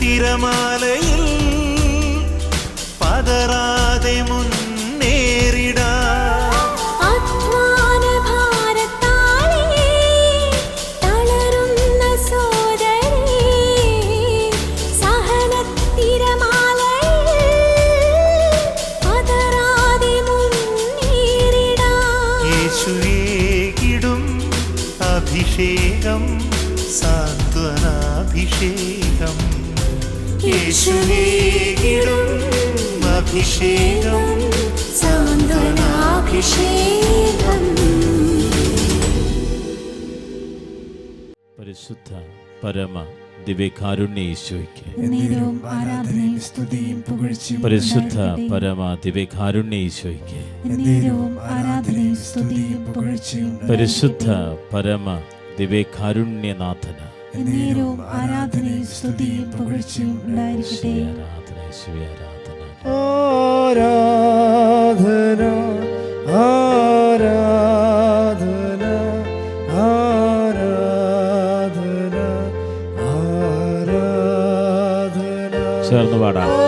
തിരമാലയിൽ പതറാതെ മുൻ യേശുവേകിടും അഭിഷേകം സാന്ത്വനാഭിഷേകം. പരിശുദ്ധ പരമ ദിവ്യകാരുണ്യേശോയ്ക്ക്. പരിശുദ്ധ പരമ പരിശുദ്ധ പരമ ദിവ്യകാരുണ്യനാഥന എന്നേരവും ആരാധനയും സ്തുതിയും പുകഴ്ചയും ഉണ്ടായിരിക്കട്ടെ. ആരാധന ആരാധന ആരാധന ആരാധന. ചേർന്ന് പാടാം.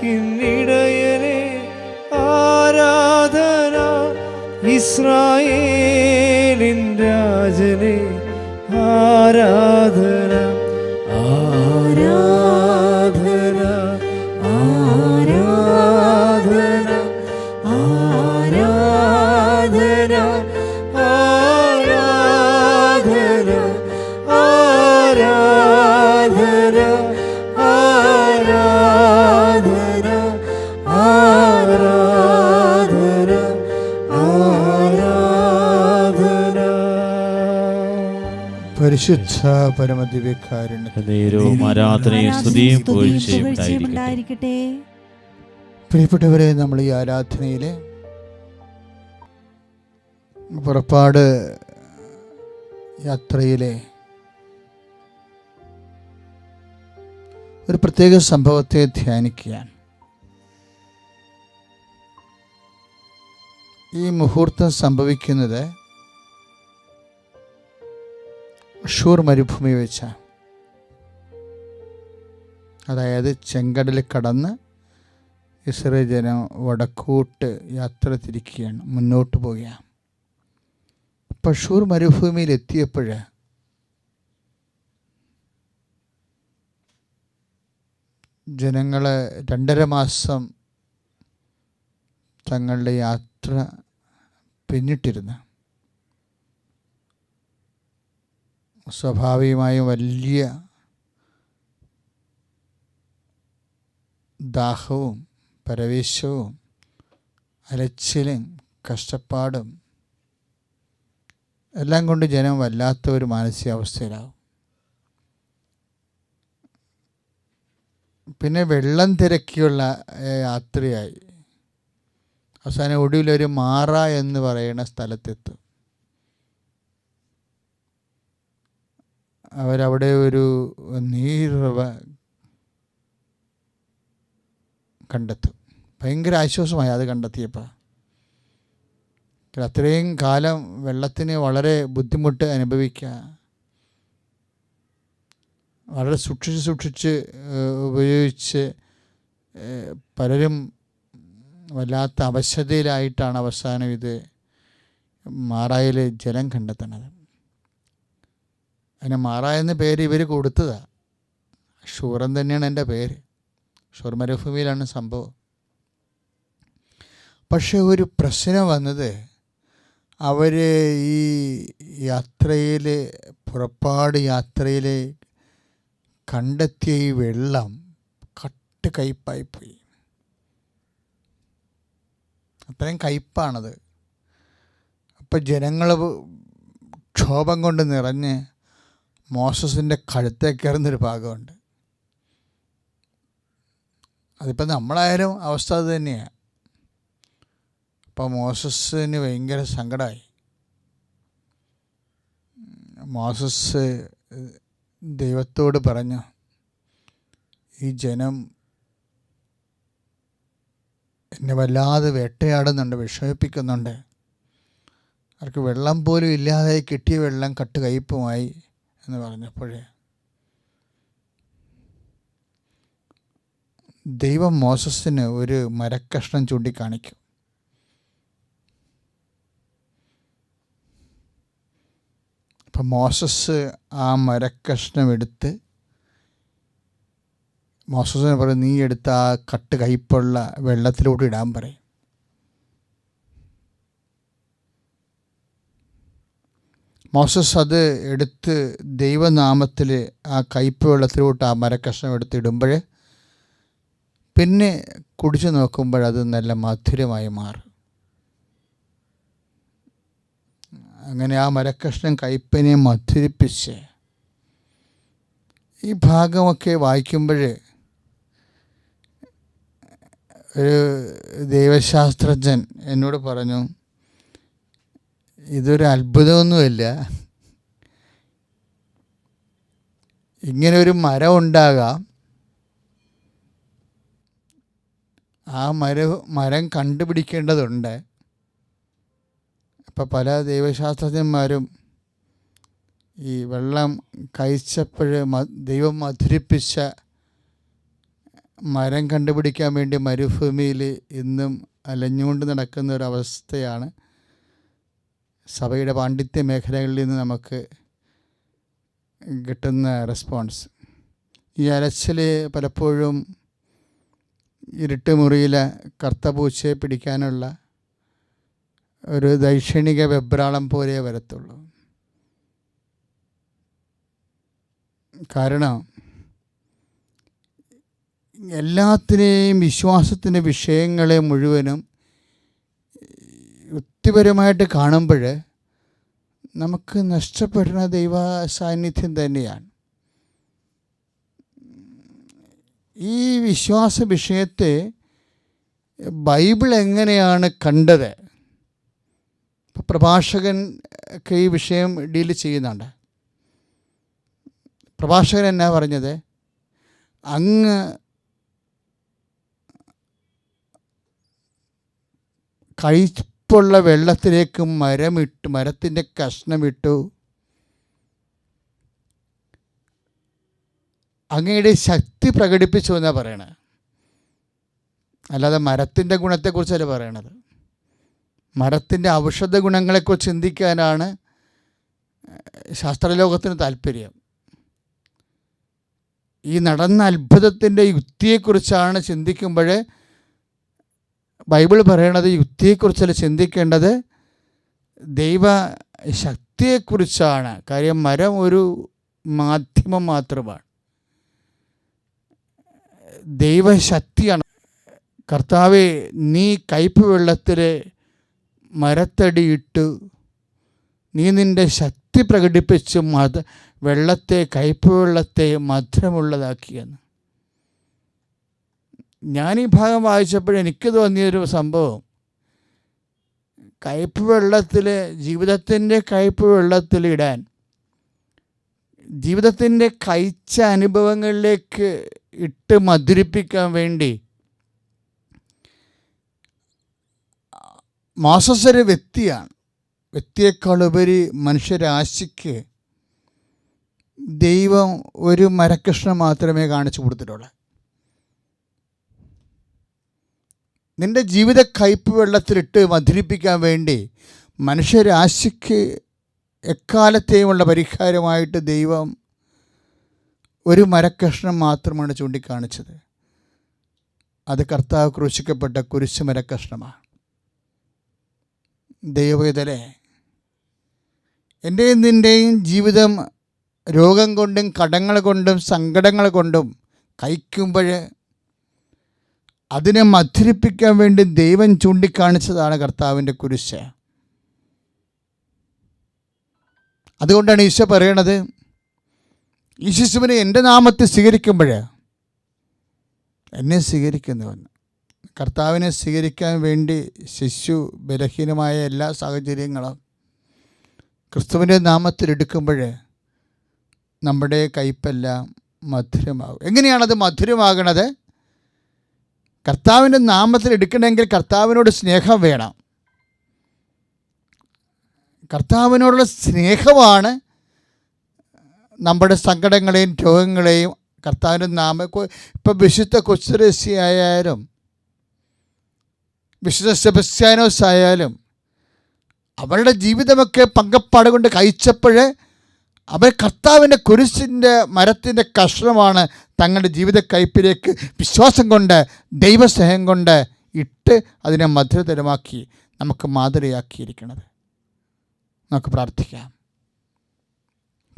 ഇസഹാക്കിന്നിടയനെ ആരാധന ഇസ്രായേലിൻ രാജനെ ആരാധന ഉണ്ടായിരിക്കട്ടെ. പ്രിയപ്പെട്ടവരെ നമ്മൾ ഈ ആരാധനയിൽ പുറപ്പാട് യാത്രയിലെ ഒരു പ്രത്യേക സംഭവത്തെ ധ്യാനിക്കുകയാണ്. ഈ മുഹൂർത്തം സംഭവിക്കുന്നത് ഷൂർ മരുഭൂമി വെച്ച. അതായത് ചെങ്കടൽ കടന്ന് ഇസ്രേ ജനം വടക്കോട്ട് യാത്ര തിരിക്കുകയാണ് മുന്നോട്ട് പോവുകയാണ്. പഷൂർ മരുഭൂമിയിൽ എത്തിയപ്പോൾ ജനങ്ങളെ രണ്ടര മാസം തങ്ങളുടെ യാത്ര പിന്നിട്ടിരുന്നു. സ്വാഭാവികമായും വലിയ ദാഹവും പരവേശവും അലച്ചിലും കഷ്ടപ്പാടും എല്ലാം കൊണ്ട് ജനം വല്ലാത്ത ഒരു മാനസികാവസ്ഥയിലാവും. പിന്നെ വെള്ളം തിരക്കിയുള്ള യാത്രയായി. അവസാനം ഒടുവിലൊരു മാറ എന്ന് പറയുന്ന സ്ഥലത്തെത്തും. അവരവിടെ ഒരു നീറവ കണ്ടെത്തും. ഭയങ്കര ആശ്വാസമായി അത് കണ്ടെത്തിയപ്പോൾ. അത്രയും കാലം വെള്ളത്തിന് വളരെ ബുദ്ധിമുട്ട് അനുഭവിക്കുക. വളരെ സൂക്ഷിച്ച് സൂക്ഷിച്ച് ഉപയോഗിച്ച് പലരും വല്ലാത്ത അവശതയിലായിട്ടാണ് അവസാനം ഇത് മാറായിൽ ജലം കണ്ടെത്തണത് അതിന് മാറ എന്ന പേര് ഇവർ കൊടുത്തതാണ് ഷൂറൻ തന്നെയാണ് എന്റെ പേര്. ഷൂർ മരുഭൂമിയിലാണ് സംഭവം. പക്ഷേ ഒരു പ്രശ്നം വന്നത് അവർ ഈ യാത്രയിൽ പുറപ്പാട് യാത്രയിൽ കണ്ടെത്തിയ ഈ വെള്ളം കട്ട് കയ്പായിപ്പോയി അത്രയും കയ്പാണത്. അപ്പം ജനങ്ങൾ ക്ഷോഭം കൊണ്ട് നിറഞ്ഞ് മോസസിന്റെ കഴുത്തേ കയറുന്നൊരു ഭാഗമുണ്ട്. അതിപ്പോൾ നമ്മളായാലും അവസ്ഥ അത് തന്നെയാണ് അപ്പോൾ മോസസിന് ഭയങ്കര സങ്കടമായി മോസസ് ദൈവത്തോട് പറഞ്ഞു ഈ ജനം എന്നെ വല്ലാതെ വേട്ടയാടുന്നുണ്ട് വിഷമിപ്പിക്കുന്നുണ്ട്. അവർക്ക് വെള്ളം പോലും ഇല്ലാതെ കിട്ടിയ വെള്ളം കട്ട് കയ്പുമായി എന്ന് പറഞ്ഞപ്പോഴേ ദൈവം മോസസിന് ഒരു മരക്കഷ്ണം ചൂണ്ടിക്കാണിക്കും. അപ്പം മോസസ് ആ മരക്കഷ്ണം എടുത്ത് മോസസിന് പറയും നീ എടുത്ത ആ കട്ട് കയ്പുള്ള വെള്ളത്തിലോട്ട് ഇടാൻ പറയും. മോസസ് അത് എടുത്ത് ദൈവനാമത്തിൽ ആ കയ്പ് വെള്ളത്തിലോട്ട് ആ മരക്കഷ്ണം എടുത്തിടുമ്പോൾ പിന്നെ കുടിച്ചു നോക്കുമ്പോൾ അത് നല്ല മധുരമായി മാറും. അങ്ങനെ ആ മരക്കഷ്ണം കയ്പിനെ മധുരിപ്പിച്ച് ഈ ഭാഗമൊക്കെ വായിക്കുമ്പോൾ ഒരു ദൈവശാസ്ത്രജ്ഞൻ എന്നോട് പറഞ്ഞു ഇതൊരു അത്ഭുതമൊന്നുമില്ല. ഇങ്ങനൊരു മരം ഉണ്ടാകാം. ആ മര മരം കണ്ടുപിടിക്കേണ്ടതുണ്ട്. അപ്പം പല ദൈവശാസ്ത്രജ്ഞന്മാരും ഈ വെള്ളം കഴിച്ചപ്പോൾ ദൈവം മധുരിപ്പിച്ച മരം കണ്ടുപിടിക്കാൻ വേണ്ടി മരുഭൂമിയിൽ ഇന്നും അലഞ്ഞുകൊണ്ട് നടക്കുന്ന ഒരു അവസ്ഥയാണ്. സഭയുടെ പാണ്ഡിത്യ മേഖലകളിൽ നിന്ന് നമുക്ക് കിട്ടുന്ന റെസ്പോൺസ്. ഈ അലച്ചിൽ പലപ്പോഴും ഇരുട്ട് മുറിയിലെ കർത്തപൂച്ചയെ പിടിക്കാനുള്ള ഒരു ദൈക്ഷണിക വെബ്രാളം പോലെ വരത്തുള്ളൂ. കാരണം എല്ലാത്തിനെയും വിശ്വാസത്തിന്റെ വിഷയങ്ങളെ മുഴുവനും യുക്തിപരമായിട്ട് കാണുമ്പോൾ നമുക്ക് നഷ്ടപ്പെടുന്ന ദൈവ സാന്നിധ്യം തന്നെയാണ്. ഈ വിശ്വാസ വിഷയത്തെ ബൈബിൾ എങ്ങനെയാണ് കണ്ടത്? പ്രഭാഷകൻ ഒക്കെ ഈ വിഷയം ഡീൽ ചെയ്യുന്നുണ്ട്. പ്രഭാഷകൻ എന്നാ പറഞ്ഞത്? അങ്ങ് കഴിപ്പുള്ള വെള്ളത്തിലേക്ക് മരമിട്ട് മരത്തിന്റെ കഷ്ണമിട്ടു. അങ്ങയുടെ ശക്തി പ്രകടിപ്പിച്ചു എന്നാണ് പറയണത്. അല്ലാതെ മരത്തിന്റെ ഗുണത്തെക്കുറിച്ചല്ല പറയണത്. മരത്തിന്റെ ഔഷധ ഗുണങ്ങളെക്കുറിച്ച് ചിന്തിക്കാനാണ് ശാസ്ത്രലോകത്തിന് താല്പര്യം. ഈ നടന്ന അത്ഭുതത്തിന്റെ യുക്തിയെക്കുറിച്ചാണ് ചിന്തിക്കുമ്പോൾ ബൈബിൾ പറയണത് യുക്തിയെക്കുറിച്ചല്ല ചിന്തിക്കേണ്ടത് ദൈവ ശക്തിയെക്കുറിച്ചാണ്. കാര്യം മരം ഒരു മാധ്യമം മാത്രമാണ്. ദൈവശക്തിയാണ് കർത്താവെ നീ കയ്പ് വെള്ളത്തിൽ മരത്തടിയിട്ട് നീ നിന്റെ ശക്തി പ്രകടിപ്പിച്ച് മത വെള്ളത്തെ കയ്പ് വെള്ളത്തെ മധുരമുള്ളതാക്കിയെന്ന്. ഞാൻ ഈ ഭാഗം വായിച്ചപ്പോൾ എനിക്ക് തോന്നിയൊരു സംഭവം. കയ്പ് വെള്ളത്തിൽ ജീവിതത്തിന്റെ കയ്പ് വെള്ളത്തിൽ ഇടാൻ ജീവിതത്തിന്റെ കഴിച്ച അനുഭവങ്ങളിലേക്ക് ഇട്ട് മധുരിപ്പിക്കാൻ വേണ്ടി മോസസ് ഒരു വ്യക്തിയാണ്. വ്യക്തിയെക്കാളുപരി മനുഷ്യരാശിക്ക് ദൈവം ഒരു മരകൃഷ്ണൻ മാത്രമേ കാണിച്ചു കൊടുത്തിട്ടുള്ളൂ. നിന്റെ ജീവിത കയ്പ് വെള്ളത്തിലിട്ട് മധുരിപ്പിക്കാൻ വേണ്ടി മനുഷ്യരാശിക്ക് എക്കാലത്തെയുമുള്ള പരിഹാരമായിട്ട് ദൈവം ഒരു മരക്കഷ്ണം മാത്രമാണ് ചൂണ്ടിക്കാണിച്ചത്. അത് കർത്താവ് ക്രൂശിക്കപ്പെട്ട കുരിശ് മരക്കഷ്ണമാണ്. ദൈവവേദലെ എന്റെയും നിന്റെയും ജീവിതം രോഗം കൊണ്ടും കടങ്ങൾ കൊണ്ടും സങ്കടങ്ങൾ കൊണ്ടും കഴിക്കുമ്പോൾ അതിനെ മധുരിപ്പിക്കാൻ വേണ്ടി ദൈവം ചൂണ്ടിക്കാണിച്ചതാണ് കർത്താവിന്റെ കുരിശ്. അതുകൊണ്ടാണ് ഈശോ പറയണത് ഈ ശിശുവിനെ എന്റെ നാമത്തെ സ്വീകരിക്കുമ്പോൾ എന്നെ സ്വീകരിക്കുന്നവൻ കർത്താവിനെ സ്വീകരിക്കാൻ വേണ്ടി ശിശു ബലഹീനമായ എല്ലാ സാഹചര്യങ്ങളും ക്രിസ്തുവിന്റെ നാമത്തിൽ എടുക്കുമ്പോൾ നമ്മുടെ കയ്പെല്ലാം മധുരമാകും. എങ്ങനെയാണത് മധുരമാകണത്? കർത്താവിന്റെ നാമത്തിൽ എടുക്കണമെങ്കിൽ കർത്താവിനോട് സ്നേഹം വേണം. കർത്താവിനോടുള്ള സ്നേഹമാണ് നമ്മുടെ സങ്കടങ്ങളെയും രോഗങ്ങളെയും കർത്താവിന്റെ നാമ. ഇപ്പം വിശുദ്ധ കൊച്ചുരസി ആയാലും വിശുദ്ധ സെബസ്ത്യാനോസ് ആയാലും അവരുടെ ജീവിതമൊക്കെ പങ്കപ്പാട് കൊണ്ട് കഴിച്ചപ്പോൾ അവർ കർത്താവിന്റെ കുരിശിന്റെ മരത്തിന്റെ കഷ്ണമാണ് തങ്ങളുടെ ജീവിത കയ്പിലേക്ക് വിശ്വാസം കൊണ്ട് ദൈവസ്നേഹം കൊണ്ട് ഇട്ട് അതിനെ മധുരതരമാക്കി നമുക്ക് മാതൃകയാക്കിയിരിക്കുന്നത്. നമുക്ക് പ്രാർത്ഥിക്കാം.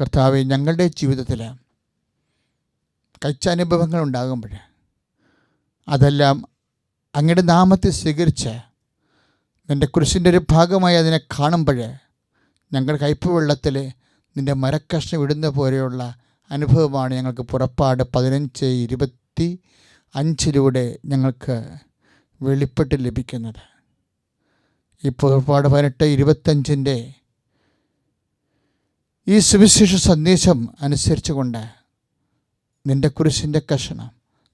കർത്താവ് ഞങ്ങളുടെ ജീവിതത്തിൽ കഴിച്ച അനുഭവങ്ങൾ ഉണ്ടാകുമ്പോൾ അതെല്ലാം അങ്ങയുടെ നാമത്തെ സ്വീകരിച്ച് നിന്റെ കുരിശിന്റെ ഒരു ഭാഗമായി അതിനെ കാണുമ്പോൾ ഞങ്ങളുടെ കയ്പ് വെള്ളത്തിൽ നിന്റെ മരക്കഷ്ണം ഇടുന്ന പോലെയുള്ള അനുഭവമാണ് ഞങ്ങൾക്ക് പുറപ്പാട് പതിനഞ്ച് ഇരുപത്തി അഞ്ചിലൂടെ ഞങ്ങൾക്ക് വെളിപ്പെട്ട് ലഭിക്കുന്നത്. ഈ പുറപ്പാട് പതിനെട്ട് ഇരുപത്തഞ്ചിന്റെ ഈ സുവിശേഷ സന്ദേശം അനുസരിച്ചുകൊണ്ട് നിന്റെ കുരിശിന്റെ കഷണം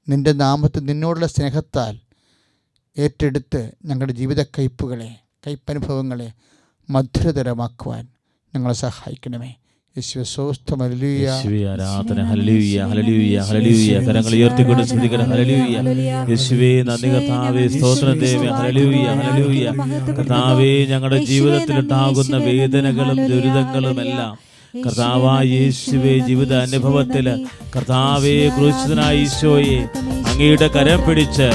നിന്റെ നാമത്തിൽ നിന്നോടുള്ള സ്നേഹത്താൽ ഏറ്റെടുത്ത് ഞങ്ങളുടെ ജീവിത കയ്പുകളെ കയ്പനുഭവങ്ങളെ മധുരതരമാക്കുവാൻ ഞങ്ങളെ സഹായിക്കണമേ. യേശുവെ സ്വസ്ഥം ഹല്ലേലൂയ. യേശുവേ ആരാധന ഹല്ലേലൂയ ഹല്ലേലൂയ ഹല്ലേലൂയ. കരങ്ങൾ ഉയർത്തിക്കൊണ്ട് ശ്രദ്ധിക്കണം ഹല്ലേലൂയ. യേശുവേ നന്ദി കർത്താവേ സ്തോത്രം ദേവേ ഹല്ലേലൂയ ഹല്ലേലൂയ. കർത്താവേ ഞങ്ങളുടെ ജീവിതത്തിൽ ഉണ്ടാകുന്ന വേദനകളും ദുരിതങ്ങളും എല്ലാം കർത്താവായ യേശുവേ ജീവിത അനുഭവത്തിൽ കർത്താവേ ക്രൂശിതനായ ഈശോയെ അങ്ങയുടെ കരം പിടിച്ച്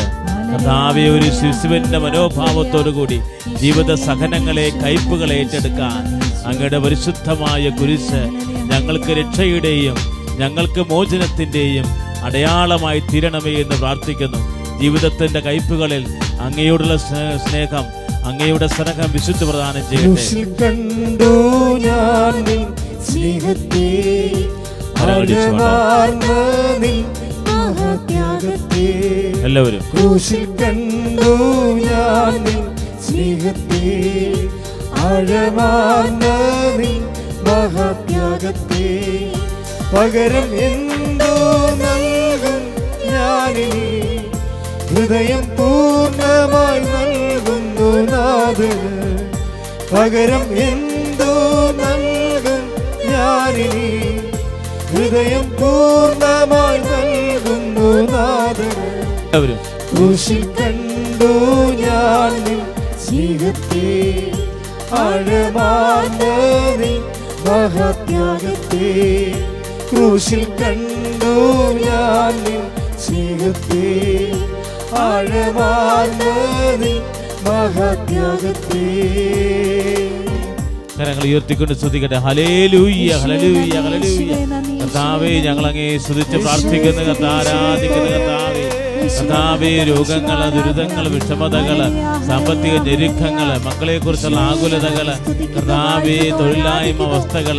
കർത്താവെ ഒരു ശിശുവിന്റെ മനോഭാവത്തോടു കൂടി ജീവിത സഹനങ്ങളെ കയ്പുകളെ ഏറ്റെടുക്കാൻ അങ്ങയുടെ പരിശുദ്ധമായ കുരിശ് ഞങ്ങൾക്ക് രക്ഷയുടെയും ഞങ്ങൾക്ക് മോചനത്തിന്റെയും അടയാളമായി തീരണമേ എന്ന് പ്രാർത്ഥിക്കുന്നു. ജീവിതത്തിന്റെ കയ്പുകളിൽ അങ്ങയോടുള്ള സ്നേ- സ്നേഹം അങ്ങയുടെ സ്നേഹം വിശുദ്ധ പ്രദാനം ചെയ്യട്ടെ കണ്ടു ഞാൻ സ്നേഹത്തെ. എല്ലാവരും. ക്രൂശിൽ കണ്ടു ഞാൻ സ്നേഹത്തെ. ആഴമാർന്ന നീ മഹാത്യാഗത്തെ പകരം എന്തോ നൽകും ഞാനിനി. ഹൃദയം പൂർണമായി നൽകുന്നു നാഥന്. പകരം എന്തോ നൽകും ഞാനിനി. ഹൃദയം പൂർണമായി നൽകുന്നു നാഥന്. കണ്ടു ആഴമാർന്ന മഹത്യാഗത്തെ ക്രൂശിൽ കണ്ടു ഞാൻ നിൻ സ്നേഹത്തെ. ആഴമാർന്ന മഹത്യാഗത്തെ. കരങ്ങൾ ഉയർത്തിക്കൊണ്ട് സ്തുതിക്കട്ടെ. ഹലേലൂയ്യ ഹലലൂയ്യ ഹലലൂയ്യ കർത്താവേ ഞങ്ങൾ അങ്ങേ സ്തുതിച്ച് പ്രാർത്ഥിക്കുന്നു കർത്താ ആരാധിക്കുന്നു കർത്താവേ കർത്താവേ രോഗങ്ങൾ ദുരിതങ്ങൾ വിഷമതകൾ സാമ്പത്തിക ഞെരുക്കങ്ങൾ മക്കളെ കുറിച്ചുള്ള ആകുലതകൾ കർത്താവേ തൊഴിലായ്മ അവസ്ഥകൾ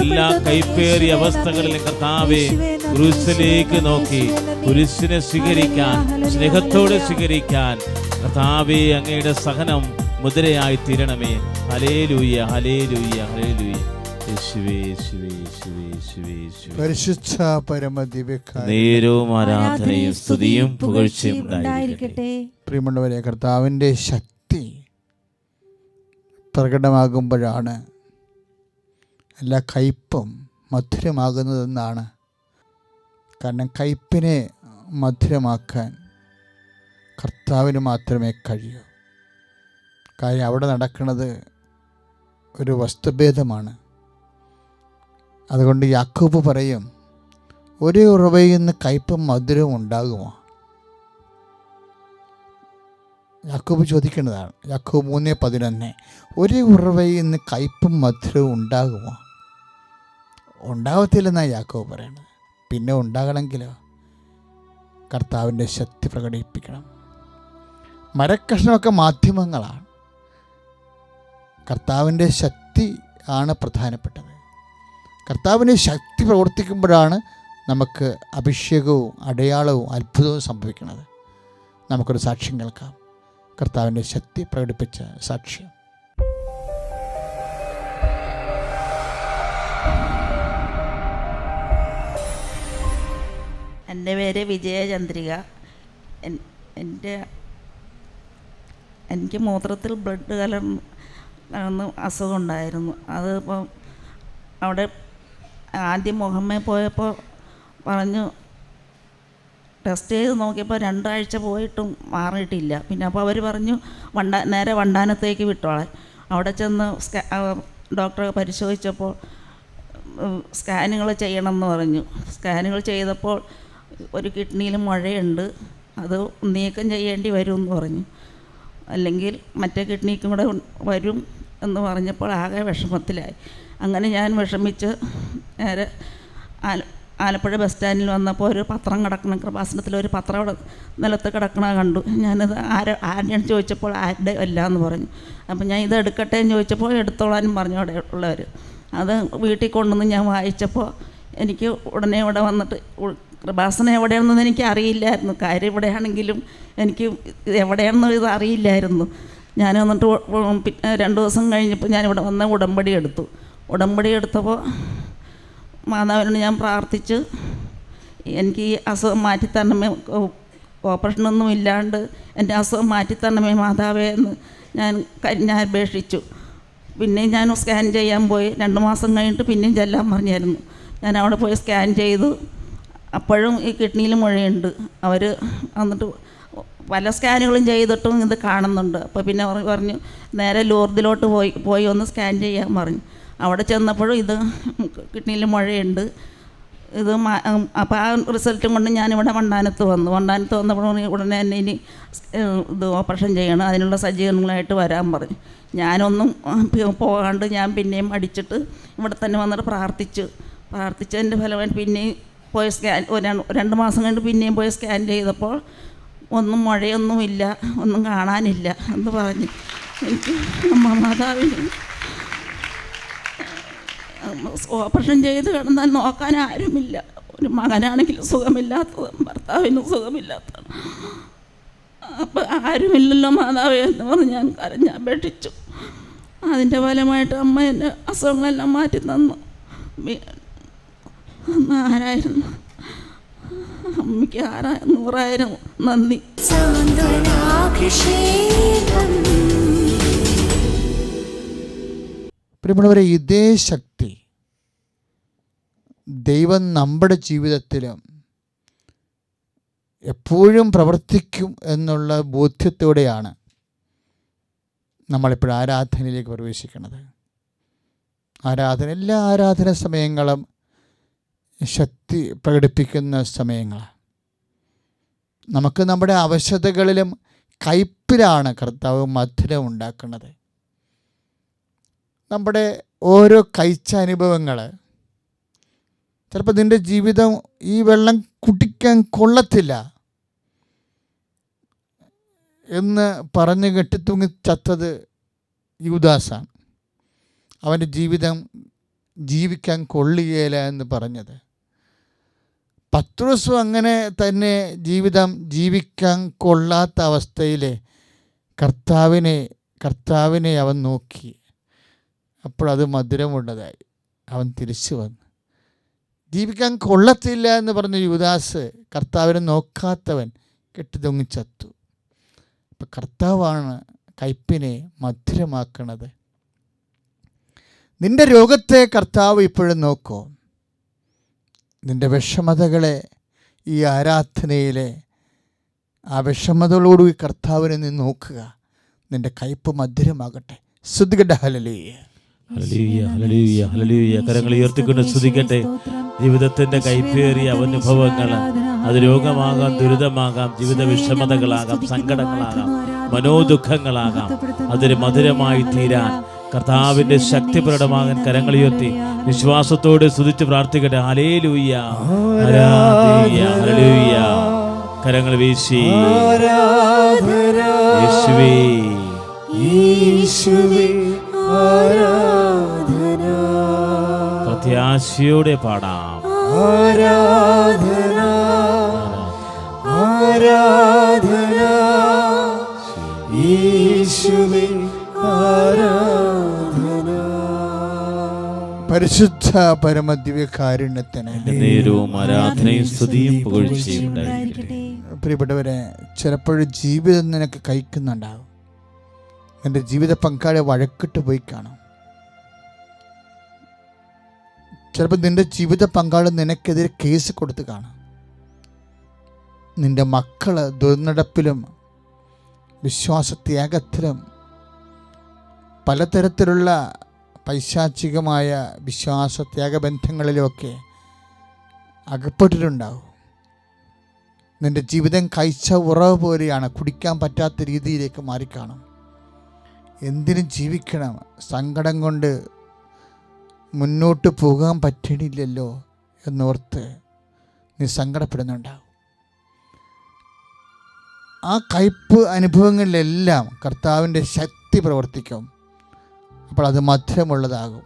എല്ലാ കൈപ്പേറിയ അവസ്ഥകളിലും കർത്താവേ കുരിശിലേക്ക് നോക്കി കുരിശിനെ സ്വീകരിക്കാൻ സ്നേഹത്തോടെ സ്വീകരിക്കാൻ കർത്താവേ അങ്ങയുടെ സഹനം മുദ്രയായി തീരണമേ. ഹലേ ലൂയ്യ ഹലേ ലൂയ്യ ഹലേ യേശുവേ പരിശുദ്ധ പരമദിവ്യക്കാരി നേരവും ആരാധനയും സ്തുതിയും പുകഴ്ചയും ഉണ്ടായിരിക്കട്ടെ. പ്രിയമുള്ളവരെ കർത്താവിന്റെ ശക്തി പ്രകടമാകുമ്പോഴാണ് എല്ലാ കയ്പും മധുരമാകുന്നതെന്നാണ്. കാരണം കയ്പിനെ മധുരമാക്കാൻ കർത്താവിന് മാത്രമേ കഴിയൂ. കാര്യം അവിടെ നടക്കുന്നത് ഒരു വസ്തുഭേദമാണ്. അതുകൊണ്ട് യാക്കൂബ് പറയും ഒരു ഉറവയിൽ നിന്ന് കയ്പും മധുരവും ഉണ്ടാകുമോ? യാക്കൂബ് ചോദിക്കേണ്ടതാണ്. യാക്കൂബ് മൂന്ന് പതിനൊന്ന്. ഒരു ഉറവയിൽ നിന്ന് കയ്പും മധുരവും ഉണ്ടാകുമോ? ഉണ്ടാവത്തില്ലെന്നാണ് യാക്കോബ് പറയുന്നത് പിന്നെ ഉണ്ടാകണമെങ്കിലോ? കർത്താവിന്റെ ശക്തി പ്രകടിപ്പിക്കണം. മരക്കഷ്ണമൊക്കെ മാധ്യമങ്ങളാണ്. കർത്താവിന്റെ ശക്തി ആണ് പ്രധാനപ്പെട്ടത്. കർത്താവിന്റെ ശക്തി പ്രവർത്തിക്കുമ്പോഴാണ് നമുക്ക് അഭിഷേകവും അടയാളവും അത്ഭുതവും സംഭവിക്കുന്നത്. നമുക്കൊരു സാക്ഷ്യം കേൾക്കാം. കർത്താവിന്റെ ശക്തി പ്രകടിപ്പിച്ച സാക്ഷ്യം. എന്റെ പേര് വിജയചന്ദ്രിക. എൻ- എന്റെ എനിക്ക് മൂത്രത്തിൽ ബ്ലഡ് കലർന്ന് അസുഖം ഉണ്ടായിരുന്നു. അതിപ്പം അവിടെ ആദ്യം മുഹമ്മേ പോയപ്പോൾ പറഞ്ഞു ടെസ്റ്റ് ചെയ്ത് നോക്കിയപ്പോൾ രണ്ടാഴ്ച പോയിട്ടും മാറിയിട്ടില്ല. പിന്നെ അപ്പോൾ അവർ പറഞ്ഞു വണ്ട നേരെ വണ്ടാനത്തേക്ക് വിട്ടോളെ അവിടെ ചെന്ന് സ്കാ ഡോക്ടറെ പരിശോധിച്ചപ്പോൾ സ്കാനുകൾ ചെയ്യണമെന്ന് പറഞ്ഞു. സ്കാനുകൾ ചെയ്തപ്പോൾ ഒരു കിഡ്നിയിൽ മുഴയുണ്ട് അത് നീക്കം ചെയ്യേണ്ടി വരും എന്ന് പറഞ്ഞു. അല്ലെങ്കിൽ മറ്റേ കിഡ്നിക്കും കൂടെ വരും എന്ന് പറഞ്ഞപ്പോൾ ആകെ വിഷമത്തിലായി. അങ്ങനെ ഞാൻ വിഷമിച്ച് നേരെ ആല ആലപ്പുഴ ബസ് സ്റ്റാൻഡിൽ വന്നപ്പോൾ ഒരു പത്രം കിടക്കണം കൃപാസനത്തിൽ ഒരു പത്രം അവിടെ നിലത്ത് കിടക്കണ കണ്ടു. ഞാനത് ആര് ആരുടെയാണ് ചോദിച്ചപ്പോൾ ആരുടെ അല്ല എന്ന് പറഞ്ഞു. അപ്പം ഞാൻ ഇത് എടുക്കട്ടെ എന്ന് ചോദിച്ചപ്പോൾ എടുത്തോളാനും പറഞ്ഞു അവിടെ ഉള്ളവർ അത് വീട്ടിൽ കൊണ്ടുവന്ന് ഞാൻ വായിച്ചപ്പോൾ എനിക്ക് ഉടനെ ഇവിടെ വന്നിട്ട് കൃപാസന എവിടെയാണെന്ന് എനിക്ക് അറിയില്ലായിരുന്നു. കാര്യം ഇവിടെയാണെങ്കിലും എനിക്ക് എവിടെയാണെന്ന് ഇത് അറിയില്ലായിരുന്നു. ഞാൻ വന്നിട്ട് രണ്ട് ദിവസം കഴിഞ്ഞപ്പോൾ ഞാനിവിടെ വന്ന് ഉടമ്പടി എടുത്തു. ഉടമ്പടി എടുത്തപ്പോൾ മാതാവിനോട് ഞാൻ പ്രാർത്ഥിച്ച്. എനിക്ക് ഈ അസുഖം മാറ്റിത്തരണമേ ഓപ്പറേഷനൊന്നും ഇല്ലാണ്ട് എന്റെ അസുഖം മാറ്റിത്തരണമേ മാതാവേ എന്ന് ഞാൻ ഞാൻ അപേക്ഷിച്ചു. പിന്നെയും ഞാൻ സ്കാൻ ചെയ്യാൻ പോയി. രണ്ട് മാസം കഴിഞ്ഞിട്ട് പിന്നെയും ചെല്ലാൻ പറഞ്ഞായിരുന്നു. ഞാൻ അവിടെ പോയി സ്കാൻ ചെയ്തു. അപ്പോഴും ഈ കിഡ്നിയിൽ മുഴയുണ്ട്. അവർ വന്നിട്ട് പല സ്കാനുകളും ചെയ്തിട്ടും ഇത് കാണുന്നുണ്ട്. അപ്പോൾ പിന്നെ പറഞ്ഞു നേരെ ലൂർദിലോട്ട് പോയി പോയി ഒന്ന് സ്കാൻ ചെയ്യാൻ പറഞ്ഞു. അവിടെ ചെന്നപ്പോഴും ഇത് കിഡ്നിയിൽ മുഴയുണ്ട്. ഇത് അപ്പോൾ ആ റിസൾട്ടും കൊണ്ട് ഞാനിവിടെ വണ്ടാനത്ത് വന്നു. വണ്ടാനത്ത് വന്നപ്പോൾ ഉടനെ തന്നെ ഇനി ഇത് ഓപ്പറേഷൻ ചെയ്യണം. അതിനുള്ള സജ്ജീകരണങ്ങളായിട്ട് വരാൻ പറഞ്ഞു. ഞാനൊന്നും പോകാണ്ട് ഞാൻ പിന്നെയും അടിച്ചിട്ട് ഇവിടെ തന്നെ വന്നിട്ട് പ്രാർത്ഥിച്ചു. പ്രാർത്ഥിച്ചതിന്റെ ഫലമായിട്ട് പിന്നെയും പോയ സ്കാൻ രണ്ട് മാസം കഴിഞ്ഞ് പിന്നെയും പോയി സ്കാൻ ചെയ്തപ്പോൾ ഒന്നും മഴയൊന്നുമില്ല ഒന്നും കാണാനില്ല എന്ന് പറഞ്ഞു. എനിക്ക് അമ്മ മാതാവിന് ഓപ്പറേഷൻ ചെയ്ത് കിടന്നാൽ നോക്കാൻ ആരുമില്ല. ഒരു മകനാണെങ്കിൽ സുഖമില്ലാത്തതും ഭർത്താവിനും സുഖമില്ലാത്തതും. അപ്പം ആരുമില്ലല്ലോ മാതാവ് എന്ന് പറഞ്ഞ് ഞാൻ കരഞ്ഞപേക്ഷിച്ചു അതിന്റെ ഫലമായിട്ട് അമ്മ എന്റെ അസുഖങ്ങളെല്ലാം മാറ്റി തന്നു. ആരായിരുന്നു അമ്മയ്ക്ക് ആറാ നൂറായിരം നന്ദി. പ്രിയമുള്ളവരെ ഇതേ ശക്തി ദൈവം നമ്മുടെ ജീവിതത്തിലും എപ്പോഴും പ്രവർത്തിക്കും എന്നുള്ള ബോധ്യത്തോടെയാണ് നമ്മളിപ്പോൾ ആരാധനയിലേക്ക് പ്രവേശിക്കുന്നത്. ആരാധന എല്ലാ ആരാധന സമയങ്ങളും ശക്തി പ്രകടിപ്പിക്കുന്ന സമയങ്ങളാണ്. നമുക്ക് നമ്മുടെ അവശതകളിലും കയ്പിലാണ് കർത്താവ് മധുരം ഉണ്ടാക്കുന്നത്. നമ്മുടെ ഓരോ കഴിച്ച അനുഭവങ്ങൾ ചിലപ്പോൾ നിന്റെ ജീവിതം ഈ വെള്ളം കുടിക്കാൻ കൊള്ളത്തില്ല എന്ന് പറഞ്ഞ് കെട്ടിത്തൂങ്ങി ചത്തത് യുദാസാണ്. അവന്റെ ജീവിതം ജീവിക്കാൻ കൊള്ളുകയില്ല എന്ന് പറഞ്ഞത്. പത്രോസും അങ്ങനെ തന്നെ ജീവിതം ജീവിക്കാൻ കൊള്ളാത്ത അവസ്ഥയിൽ കർത്താവിനെ കർത്താവിനെ അവൻ നോക്കി. അപ്പോൾ അത് മധുരമുള്ളതായി. അവൻ തിരിച്ചു വന്നു. ജീവിക്കാൻ കൊള്ളത്തില്ല എന്ന് പറഞ്ഞ യുവദാസ് കർത്താവിനെ നോക്കാത്തവൻ കെട്ടിതൊങ്ങി ചത്തു. അപ്പം കർത്താവാണ് കയ്പിനെ മധുരമാക്കണത്. നിന്റെ രോഗത്തെ കർത്താവ് ഇപ്പോഴും നോക്കോ. നിന്റെ വിഷമതകളെ ഈ ആരാധനയിലെ ആ വിഷമതകളോടുകൂടി കർത്താവിനെ നീ നോക്കുക. നിന്റെ കയ്പ് മധുരമാകട്ടെ. ശ്രുതികട്ട ഹലലിയ. കരങ്ങൾ ഉയർത്തിക്കൊണ്ട് സ്തുതിക്കട്ടെ. ജീവിതത്തിന്റെ കൈപ്പേറിയ അനുഭവങ്ങൾ അത് രോഗമാകാം ദുരിതമാകാം ജീവിത വിഷമതകളാകാം സങ്കടങ്ങളാകാം മനോദുഃഖങ്ങളാകാം. അതൊരു മധുരമായി തീരാൻ കർത്താവിന്റെ ശക്തി പ്രകടമാകാൻ കരങ്ങൾ ഉയർത്തി വിശ്വാസത്തോടെ സ്തുതിച്ച് പ്രാർത്ഥിക്കട്ടെ. ഹലേ ലൂയ്യ ഹല്ലേലൂയ. കരങ്ങൾ വീശി. യേശുവേ. യേശുവേ പ്രത്യാശയോടെ പാടാം. ആരാധന ആരാധന യേശുവേ ആരാധന. പരിശുദ്ധ പരമദിവ്യകാരുണ്യത്തിന് നേരവും ആരാധനയും സ്തുതിയും പുകഴ്ചയും ഉണ്ടായിരിക്കട്ടെ. പ്രിയപ്പെട്ടവരെ ചിലപ്പോഴും ജീവിതം നിനക്ക് കഴിക്കുന്നുണ്ടാവും. എന്റെ ജീവിത പങ്കാളി വഴക്കിട്ട് പോയി കാണും. ചിലപ്പോൾ നിന്റെ ജീവിത പങ്കാളി നിനക്കെതിരെ കേസ് കൊടുത്ത് കാണാം. നിന്റെ മക്കൾ ദുർനടപ്പിലും വിശ്വാസത്യാഗത്തിലും പലതരത്തിലുള്ള പൈശാചികമായ വിശ്വാസത്യാഗ ബന്ധങ്ങളിലുമൊക്കെ അകപ്പെട്ടിട്ടുണ്ടാവും. നിന്റെ ജീവിതം കഴിച്ച ഉറവ് പോലെയാണ് കുടിക്കാൻ പറ്റാത്ത രീതിയിലേക്ക് മാറിക്കാണും. എന്തിനും ജീവിക്കണം. സങ്കടം കൊണ്ട് മുന്നോട്ട് പോകാൻ പറ്റണില്ലല്ലോ എന്നോർത്ത് നീ സങ്കടപ്പെടുന്നുണ്ടാവും. ആ കയ്പ് അനുഭവങ്ങളിലെല്ലാം കർത്താവിന്റെ ശക്തി പ്രവർത്തിക്കും. അപ്പോൾ അത് മധുരമുള്ളതാകും.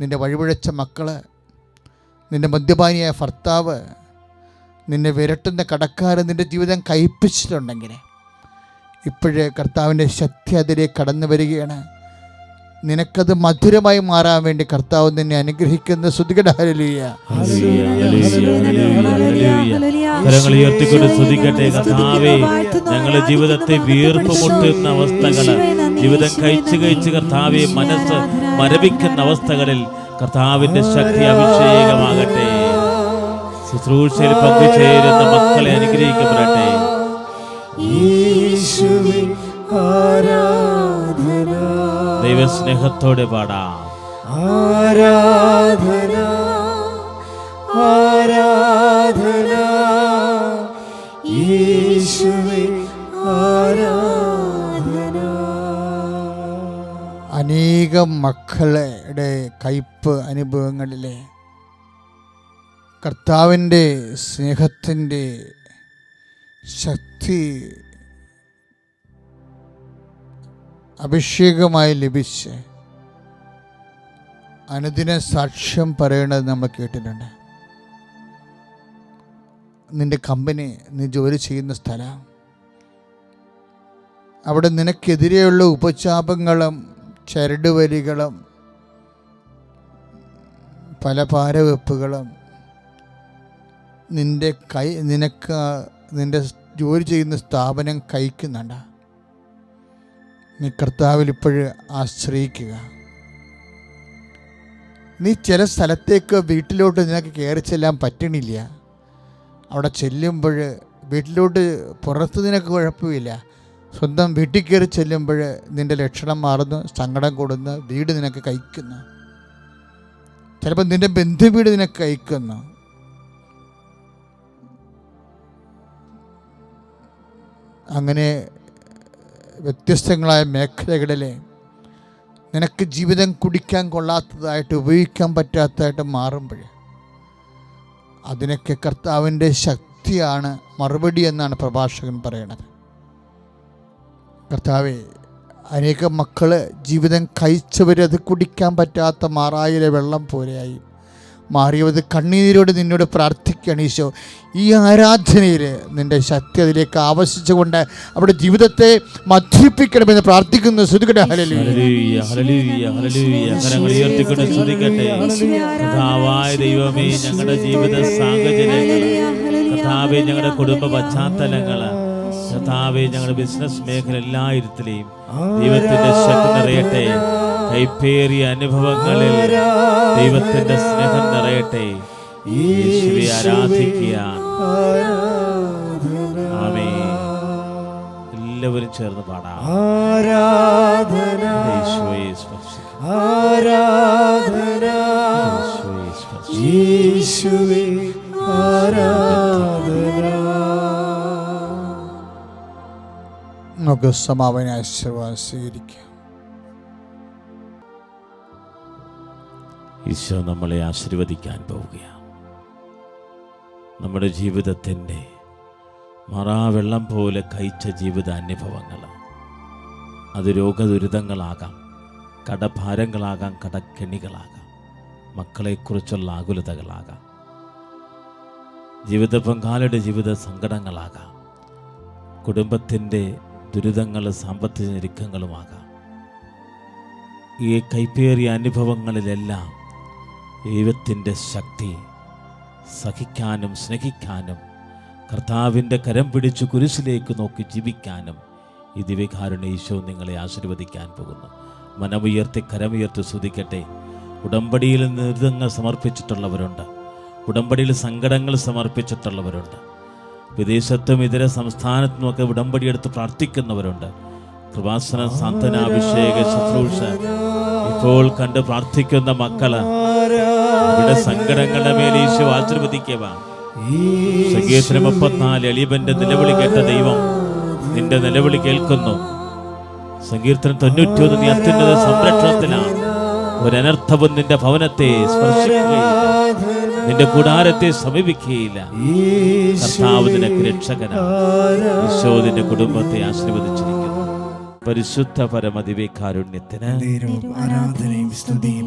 നിന്റെ വഴിപിഴച്ച മക്കൾ നിന്റെ മദ്യപാനിയായ ഭർത്താവ് നിന്നെ വിരട്ടുന്ന കടക്കാരൻ നിന്റെ ജീവിതം കയ്പിച്ചിട്ടുണ്ടെങ്കിൽ ഇപ്പോഴേ കർത്താവിന്റെ ശക്തി അതിലേക്ക് കടന്നു വരികയാണ് നിനക്കത് മധുരമായി മാറാൻ വേണ്ടി കർത്താവ് നിന്നെ അനുഗ്രഹിക്കുന്ന. ശ്രുതികടഹരലിയ ഹല്ലേലൂയ, ഹല്ലേലൂയ, ഹല്ലേലൂയ, ഹല്ലേലൂയ. കരങ്ങൾ ഉയർത്തിക്കൊണ്ട് സ്തുതിക്കട്ടെ കർത്താവേ. ഞങ്ങളുടെ ജീവിതത്തെ വീർപ്പ് മുട്ടുന്ന അവസ്ഥകൾ ജീവിതം കഴിച്ചു കഴിച്ച് കർത്താവെ മനസ്സ് മരവിക്കുന്ന അവസ്ഥകളിൽ കർത്താവിന്റെ ശക്തി അഭിഷേകമാകട്ടെ. ശുശ്രൂഷയിൽ പങ്കുചേരുന്ന മക്കളെ അനുഗ്രഹിക്കപ്പെടട്ടെ. ആരാധന. ദൈവസ്നേഹത്തോടെ പാടാം. ആരാധന ആരാധന യേശുവേ ആരാധന. അനേകം മക്കളുടെ കയ്പ് അനുഭവങ്ങളിലെ കർത്താവിന്റെ സ്നേഹത്തിന്റെ ശക്തി അഭിഷേകമായി ലഭിച്ച് അനുദിന സാക്ഷ്യം പറയണത് നമ്മൾ കേട്ടിട്ടുണ്ട്. നിന്റെ കമ്പനി നീ ജോലി ചെയ്യുന്ന സ്ഥലം അവിടെ നിനക്കെതിരെയുള്ള ഉപചാപങ്ങളും ചരടുവലികളും പല പാരവെപ്പുകളും നിന്റെ കൈ നിനക്ക് നിന്റെ ജോലി ചെയ്യുന്ന സ്ഥാപനം കഴിക്കുന്നുണ്ട് നീ കർത്താവിൽ ഇപ്പോഴ് ആശ്രയിക്കുക. നീ ചില സ്ഥലത്തേക്ക് വീട്ടിലോട്ട് നിനക്ക് കയറി ചെല്ലാൻ പറ്റണില്ല. അവിടെ ചെല്ലുമ്പോൾ വീട്ടിലോട്ട് പുറത്ത് നിനക്ക് കുഴപ്പമില്ല. സ്വന്തം വീട്ടിൽ കയറി ചെല്ലുമ്പോൾ നിന്റെ ലക്ഷണം മാറുന്നു സങ്കടം കൂടുന്നു വീട് നിനക്ക് കഴിക്കുന്നു. ചിലപ്പോൾ നിന്റെ ബന്ധു വീട് നിനക്ക് കഴിക്കുന്നു. അങ്ങനെ വ്യത്യസ്തങ്ങളായ മേഖലകളിലെ നിനക്ക് ജീവിതം കുടിക്കാൻ കൊള്ളാത്തതായിട്ട് ഉപയോഗിക്കാൻ പറ്റാത്തതായിട്ട് മാറുമ്പോൾ അതിനൊക്കെ കർത്താവിന്റെ ശക്തിയാണ് മറുപടി എന്നാണ് പ്രഭാഷകൻ പറയണത് കർത്താവെ അനേക മക്കൾ ജീവിതം കഴിച്ചവരത് കുടിക്കാൻ പറ്റാത്ത മാറായിലെ വെള്ളം പോലെയായി. മാറിയത് കണ്ണീരോട് നിന്നോട് പ്രാർത്ഥിക്കുകയാണ് ഈശോ. ഈ ആരാധനയിൽ നിന്റെ ശക്തി അതിലേക്ക് ആവശ്യിച്ചുകൊണ്ട് അവിടെ ജീവിതത്തെ മധ്യപ്പിക്കണമെന്ന് പ്രാർത്ഥിക്കുന്നു. ദൈവമേ ഞങ്ങളുടെ ജീവിത സാഹചര്യങ്ങൾ ഞങ്ങളുടെ കുടുംബ പശ്ചാത്തലങ്ങൾ കർത്താവെ ഞങ്ങളുടെ ബിസിനസ് മേഖല എല്ലായിരത്തിലെയും ദൈവത്തിന്റെ ശക്തി നിറയട്ടെ. കൈപ്പേറിയ അനുഭവങ്ങളിൽ ദൈവത്തിന്റെ സ്നേഹം നിറയട്ടെ. യേശുവെ ആരാധിക്കുക. ആമേ എല്ലാവരും ചേർന്ന് പാടാം. ആരാധന യേശുവെ ആരാധന യേശുവെ ആരാധന നമുക്ക് സമാപന ആശീർവാദം സ്വീകരിക്കാം. ഈശോ നമ്മളെ ആശീർവദിക്കാൻ പോവുകയാണ്. നമ്മുടെ ജീവിതത്തിന്റെ മറാവെള്ളം പോലെ കഴിച്ച ജീവിത അനുഭവങ്ങൾ അത് രോഗദുരിതങ്ങളാകാം കടഭാരങ്ങളാകാം കടക്കെണികളാകാം മക്കളെക്കുറിച്ചുള്ള ആകുലതകളാകാം ജീവിത പങ്കാളിയുടെ ജീവിത സങ്കടങ്ങളാകാം കുടുംബത്തിന്റെ ദുരിതങ്ങൾ സാമ്പത്തിക ഞെരുക്കങ്ങളുമാകാം. ഈ കൈപ്പേറിയ അനുഭവങ്ങളിലെല്ലാം ദൈവത്തിന്റെ ശക്തി സഹിക്കാനും സ്നേഹിക്കാനും കർത്താവിന്റെ കരം പിടിച്ച് കുരിശിലേക്ക് നോക്കി ജീവിക്കാനും ഈ ദിവ്യകാരുണ്യ ഈശോ നിങ്ങളെ ആശീർവദിക്കാൻ പോകുന്നു. മനമുയർത്തി കരമുയർത്തി സ്തുതിക്കട്ടെ. ഉടമ്പടിയിൽ നിർദ്ദങ്ങൾ സമർപ്പിച്ചിട്ടുള്ളവരുണ്ട്. ഉടമ്പടിയിൽ സങ്കടങ്ങൾ സമർപ്പിച്ചിട്ടുള്ളവരുണ്ട്. വിദേശത്തും ഇതര സംസ്ഥാനത്തുമൊക്കെ ഉടമ്പടി എടുത്ത് പ്രാർത്ഥിക്കുന്നവരുണ്ട്. കൃപാസന സാന്ത്വനാഭിഷേക ശുശ്രൂഷ. ഇപ്പോൾ കണ്ട് പ്രാർത്ഥിക്കുന്ന മക്കൾ ഇവിടെ സങ്കടങ്ങളുടെ മേൽ ഈശോ മുപ്പത്തിനാല് എളിയവന്റെ നിലവിളി കേട്ട ദൈവം നിന്റെ നിലവിളി കേൾക്കുന്നു. സങ്കീർത്തനം തൊണ്ണൂറ്റിയൊന്ന് നീ അത്യുന്നത സംരക്ഷണത്തിലാണ് ഒരനർത്ഥവും നിന്റെ ഭവനത്തെ സ്പർശിക്കുകയില്ല. നിന്റെ കൂടാരത്തെ സമീപിക്കുകയില്ല. കർത്താവ് നിനക്ക് രക്ഷകനാണ്. ഈശോ നിന്റെ കുടുംബത്തെ ആശീർവദിച്ചിരിക്കുന്നു. പരിശുദ്ധ പരമതിവേ കാരുണ്യത്തിന് ആരാധനയും സ്തുതിയും